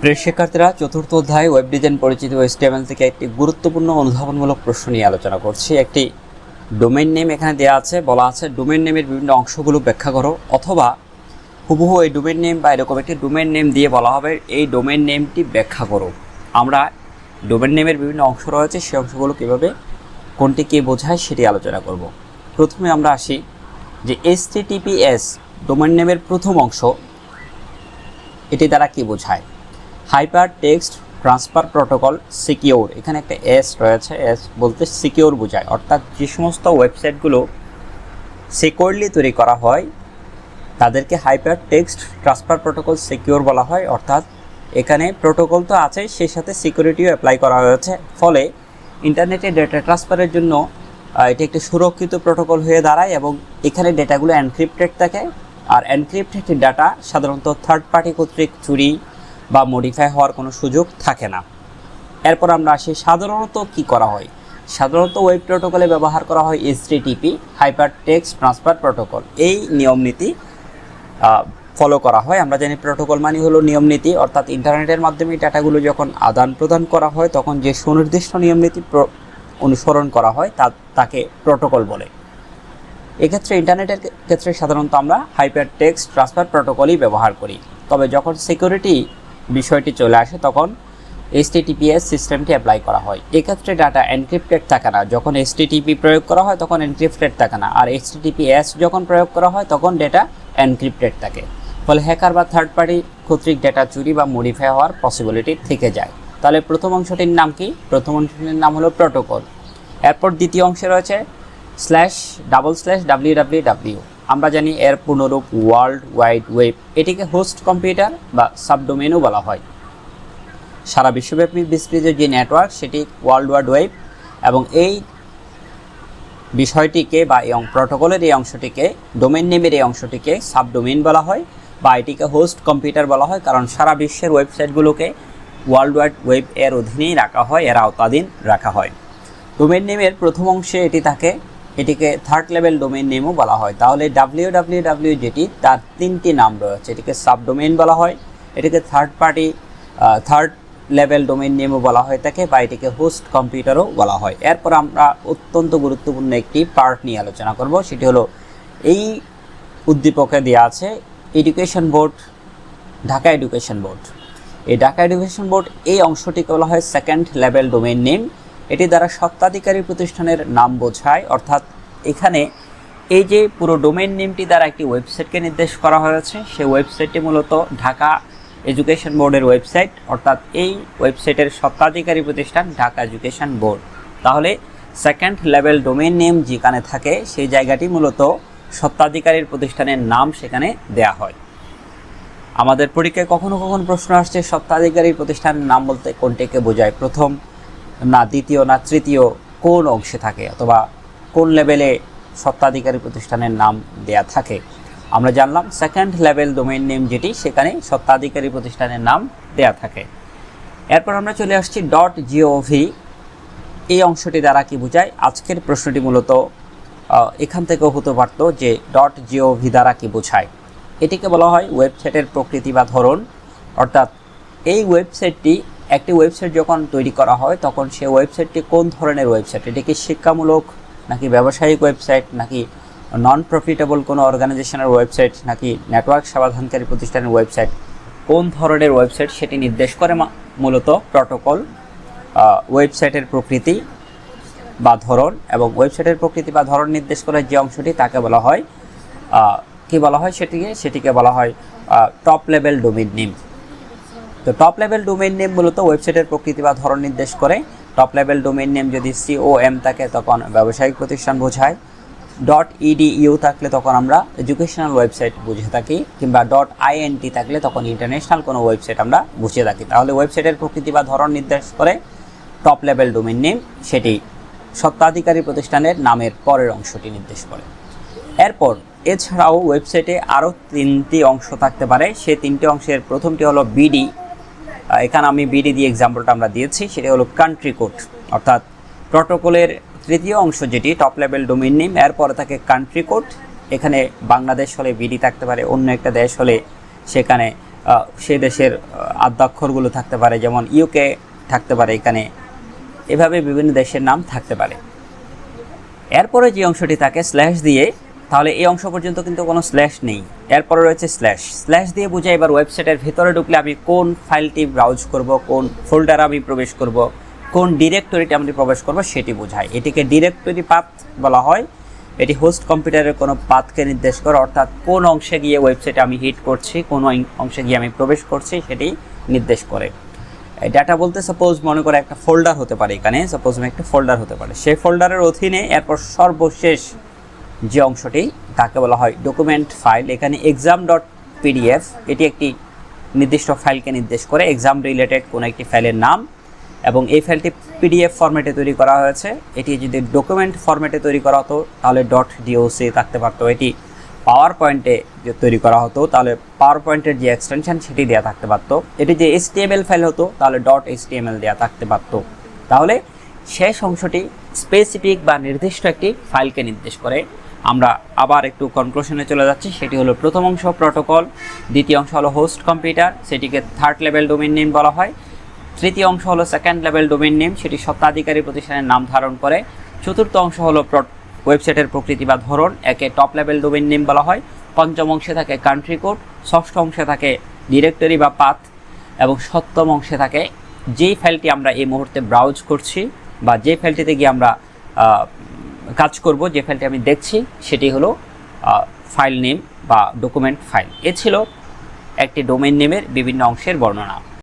প্রিয় শিক্ষার্থীরা, চতুর্থ অধ্যায় ওয়েব ডিজাইন পরিচিত ওয়েস্টেমেল থেকে একটি গুরুত্বপূর্ণ অনুধাবনমূলক প্রশ্ন নিয়ে আলোচনা করছি। একটি ডোমেইন নেম এখানে দেওয়া আছে, বলা আছে ডোমেইন নেমের বিভিন্ন অংশগুলো ব্যাখ্যা করো। অথবা হুবহু এই ডোমেইন নেম বা এরকম একটি ডোমেইন নেম দিয়ে বলা হবে, এই ডোমেইন নেমটি ব্যাখ্যা করো। আমরা ডোমেইন নেমের বিভিন্ন অংশ রয়েছে সেই অংশগুলো কীভাবে, কোনটি কে বোঝায় সেটি আলোচনা করব। প্রথমে আমরা আসি যে এস ডোমেইন নেমের প্রথম অংশ, এটি দ্বারা কি বোঝায়? Hyper text transfer protocol secure এখানে একটা এস রয়েছে এস বলতে সিকিউর বোঝায়। অর্থাৎ যে সমস্ত ওয়েবসাইটগুলো সিকিউরলি তৈরি করা হয়, তাদেরকে hyper text transfer protocol secure বলা হয়। অর্থাৎ এখানে প্রোটোকল তো আছে সেই সাথে সিকিউরিটিও অ্যাপ্লাই করা হয়েছে। ফলে ইন্টারনেটে ডেটা ট্রান্সফারের জন্য এটি একটি সুরক্ষিত প্রোটোকল হয়ে দাঁড়ায় এবং এখানে ডেটাগুলো এনক্রিপ্টেড থাকে। আর এনক্রিপ্টেড ডাটা সাধারণত থার্ড পার্টি কর্তৃক চুরি বা মডিফাই হওয়ার কোনো সুযোগ থাকে না। এরপর আমরা আসি সাধারণত কি করা হয়? সাধারণত ওয়েব প্রোটোকলে ব্যবহার করা হয় HTTP hyper text transfer protocol এই নিয়ম নীতি ফলো করা হয়। আমরা জানি প্রোটোকল মানে হলো নিয়ম নীতি, অর্থাৎ ইন্টারনেটের মাধ্যমে ডাটাগুলো যখন আদান প্রদান করা হয়, তখন যে সুনির্দিষ্ট নিয়ম নীতি অনুসরণ করা হয়, তা, তাকে প্রোটোকল বলে। এক্ষেত্রে ইন্টারনেটের ক্ষেত্রে সাধারণত আমরা হাইপার টেক্সট ট্রান্সফার প্রোটোকলই ব্যবহার করি। তবে যখন সিকিউরিটি বিষয়টি চলে আসে, তখন এইচটিটিপিএস সিস্টেমটি অ্যাপ্লাই করা হয়। এক্ষেত্রে ডাটা এনক্রিপ্টেড থাকে না। যখন এইচটিটিপি প্রয়োগ করা হয়, তখন এনক্রিপ্টেড থাকে না। আর এইচটিটিপিএস যখন প্রয়োগ করা হয়, তখন ডেটা এনক্রিপ্টেড থাকে। ফলে হ্যাকার বা থার্ড পার্টি কর্তৃক ডেটা চুরি বা মডিফাই হওয়ার পসিবিলিটি থেকে যায়। তাহলে প্রথম অংশটির নাম কি? প্রথম অংশটির নাম হলো প্রোটোকল এরপর দ্বিতীয় অংশে রয়েছে slash double slash W W W আমরা জানি এর পূর্ণরূপ ওয়ার্ল্ড ওয়াইড ওয়েব এটিকে হোস্ট কম্পিউটার বা সাবডোমেনও বলা হয়। সারা বিশ্বব্যাপী বিস্তৃত যে নেটওয়ার্ক সেটি ওয়ার্ল্ড ওয়াইড ওয়েব এবং এই বিষয়টিকে বা এই প্রোটোকলের এই অংশটিকে ডোমেন নেমের এই অংশটিকে সাবডোমেন বলা হয় বা এটিকে হোস্ট কম্পিউটার বলা হয় কারণ সারা বিশ্বের ওয়েবসাইটগুলোকে ওয়ার্ল্ড ওয়াইড ওয়েব এর অধীনেই রাখা হয়, এর আওতাধীন রাখা হয়। ডোমেন নেমের প্রথম অংশে এটি থাকে এটিকে থার্ড লেভেল ডোমেন নেমও বলা হয়। তাহলে ডাব্লিউ ডাব্লিউ ডাব্লিউ যেটি তার তিনটি নাম রয়েছে। এটিকে সাবডোমেন বলা হয়, এটিকে third party third level domain নেমও বলা হয় থাকে বা এটিকে হোস্ট কম্পিউটারও বলা হয়। এরপর আমরা অত্যন্ত গুরুত্বপূর্ণ একটি পার্ট নিয়ে আলোচনা করব। সেটি হলো এই উদ্দীপকে দেওয়া আছে education board Dhaka education board এই ঢাকা এডুকেশন বোর্ড এই অংশটিকে বলা হয় সেকেন্ড লেভেল ডোমেইন নেম এটি দ্বারা সত্ত্বাধিকারী প্রতিষ্ঠানের নাম বোঝায়, অর্থাৎ এখানে এই যে পুরো ডোমেইন নেমটি দ্বারা একটি ওয়েবসাইটকে নির্দেশ করা হয়েছে সেই ওয়েবসাইটটি মূলত ঢাকা এডুকেশন বোর্ডের ওয়েবসাইট, অর্থাৎ এই ওয়েবসাইটের সত্ত্বাধিকারী প্রতিষ্ঠান ঢাকা এডুকেশন বোর্ড। তাহলে সেকেন্ড লেভেল ডোমেইন নেম যেখানে থাকে, সেই জায়গাটি মূলত সত্ত্বাধিকারীর প্রতিষ্ঠানের নাম সেখানে দেয়া হয়। আমাদের পরীক্ষায় কখনো কখনো প্রশ্ন আসছে সত্ত্বাধিকারী প্রতিষ্ঠানের নাম বলতে কোনটিকে বোঝায়? প্রথম না দ্বিতীয়, না তৃতীয় কোন অংশে থাকে অথবা কোন লেভেলে সত্ত্বাধিকারী প্রতিষ্ঠানের নাম দেয়া থাকে। আমরা জানলাম সেকেন্ড লেভেল ডোমেইন নেম যেটি, সেখানে সত্ত্বাধিকারী প্রতিষ্ঠানের নাম দেয়া থাকে। এরপর আমরা চলে আসছি ডট জিওভি এই অংশটি দ্বারা কি বোঝায়? আজকের প্রশ্নটি মূলত এখান থেকেও হতে পারত যে ডট জিওভি দ্বারা কি বোঝায়। এটিকে বলা হয় ওয়েবসাইটের প্রকৃতি বা ধরন। অর্থাৎ এই ওয়েবসাইটটি একটি ওয়েবসাইট যখন তৈরি করা হয়, তখন সেই ওয়েবসাইটটি কোন ধরনের ওয়েবসাইট এটি কি শিক্ষামূলক নাকি ব্যবসায়িক ওয়েবসাইট নাকি নন প্রফিটেবল কোনো অর্গানাইজেশনের ওয়েবসাইট নাকি নেটওয়ার্ক সমাধানকারী প্রতিষ্ঠানের ওয়েবসাইট কোন ধরনের ওয়েবসাইট সেটি নির্দেশ করে মূলত প্রটোকল ওয়েবসাইটের প্রকৃতি বা ধরন এবং ওয়েবসাইটের প্রকৃতি বা ধরন নির্দেশ করে যে অংশটি তাকে বলা হয় কি বলা হয় সেটিকে? সেটিকে বলা হয় টপ লেভেল ডোমিন নেম তো টপ লেভেল ডোমেইন নেম মূলত ওয়েবসাইটের প্রকৃতি বা ধরন নির্দেশ করে। টপ লেভেল ডোমেইন নেম যদি সিওএম থাকে, তখন ব্যবসায়িক প্রতিষ্ঠান বোঝায়। ডট ইডিইউ থাকলে তখন আমরা এডুকেশনাল ওয়েবসাইট বুঝে থাকি, কিংবা ডট আইএনটি থাকলে তখন ইন্টারন্যাশনাল কোনো ওয়েবসাইট আমরা বুঝে থাকি। তাহলে ওয়েবসাইটের প্রকৃতি বা ধরন নির্দেশ করে টপ লেভেল ডোমেইন নেম সেটি সত্ত্বাধিকারী প্রতিষ্ঠানের নামের পরের অংশটি নির্দেশ করে। এরপর এছাড়াও ওয়েবসাইটে আরও তিনটি অংশ থাকতে পারে। সে তিনটি অংশের প্রথমটি হলো বিডি এখানে আমি বিডি দিয়ে এক্সাম্পলটা আমরা দিয়েছি, সেটি হলো কান্ট্রি কোড অর্থাৎ প্রটোকলের তৃতীয় অংশ যেটি টপ লেভেল ডোমেইন নেম এরপরে থাকে কান্ট্রি কোড এখানে বাংলাদেশ হলে বিডি থাকতে পারে, অন্য একটা দেশ হলে সেখানে সেই দেশের আদ্যাক্ষরগুলো থাকতে পারে, যেমন ইউকে থাকতে পারে এখানে, এভাবে বিভিন্ন দেশের নাম থাকতে পারে। এরপরে যে অংশটি থাকে স্ল্যাশ দিয়ে তাহলে এই অংশ পর্যন্ত কিন্তু কোনো স্ল্যাশ নেই। এরপরে রয়েছে স্ল্যাশ স্ল্যাশ দিয়ে বোঝায় এবার ওয়েবসাইটের ভেতরে ঢুকলে আমি কোন ফাইলটি ব্রাউজ করব, কোন ফোল্ডারে আমি প্রবেশ করব, কোন ডিরেক্টরিতে আমি প্রবেশ করব সেটি বোঝায়। এটিকে ডিরেক্টরি পাথ বলা হয়। এটি হোস্ট কম্পিউটারের কোনো পাথকে নির্দেশ করে, অর্থাৎ কোন অংশে গিয়ে ওয়েবসাইটে আমি হিট করছি, কোন অংশে গিয়ে আমি প্রবেশ করছি সেটি নির্দেশ করে। ডাটা বলতে সাপোজ মনে করে একটা ফোল্ডার হতে পারে এখানে সাপোজ একটা ফোল্ডার হতে পারে। সেই ফোল্ডারের অধীনে এরপর সর্বশেষ যে অংশটি, তাকে বলা হয় ডকুমেন্ট ফাইল এখানে এক্সাম ডট পিডিএফ এটি একটি নির্দিষ্ট ফাইলকে নির্দেশ করে এক্সাম রিলেটেড কোনো একটি ফাইলের নাম এবং এই ফাইলটি পিডিএফ ফরম্যাটে তৈরি করা হয়েছে। এটি যদি ডকুমেন্ট ফরম্যাটে তৈরি করা হতো, তাহলে. ডট ডিওসি থাকতে পারতো। এটি পাওয়ার পয়েন্টে যে তৈরি করা হতো, তাহলে পাওয়ার পয়েন্টের যে এক্সটেনশন সেটি দেওয়া থাকতে পারতো। এটি যে এসটিএমএল ফাইল হতো, তাহলে. ডট এসটিএমএল দেওয়া থাকতে পারতো। তাহলে শেষ অংশটি স্পেসিফিক বা নির্দিষ্ট একটি ফাইলকে নির্দেশ করে। আমরা আবার একটু কনক্লুশনে চলে যাচ্ছি, সেটি হলো প্রথম অংশ প্রোটোকল দ্বিতীয় অংশ হলো হোস্ট কম্পিউটার সেটিকে থার্ড লেভেল ডোমেন নেম বলা হয়। তৃতীয় অংশ হলো সেকেন্ড লেভেল ডোমেন নেম সেটি সত্ত্বাধিকারী প্রতিষ্ঠানের নাম ধারণ করে। চতুর্থ অংশ হলো ওয়েবসাইটের প্রকৃতি বা ধরন, একে টপ লেভেল ডোমেন নেম বলা হয়। পঞ্চম অংশে থাকে কান্ট্রি কোড ষষ্ঠ অংশে থাকে ডিরেক্টরি বা পাথ এবং সপ্তম অংশে থাকে যেই ফাইলটি আমরা এই মুহূর্তে ব্রাউজ করছি। বা যে ফাইলটিতে গিয়ে আমরা কাজ করব, যে ফাইলটি আমি দেখছি, সেটি হলো ফাইল নেম বা ডকুমেন্ট ফাইল এ ছিল একটি ডোমেন নেমের বিভিন্ন অংশের বর্ণনা।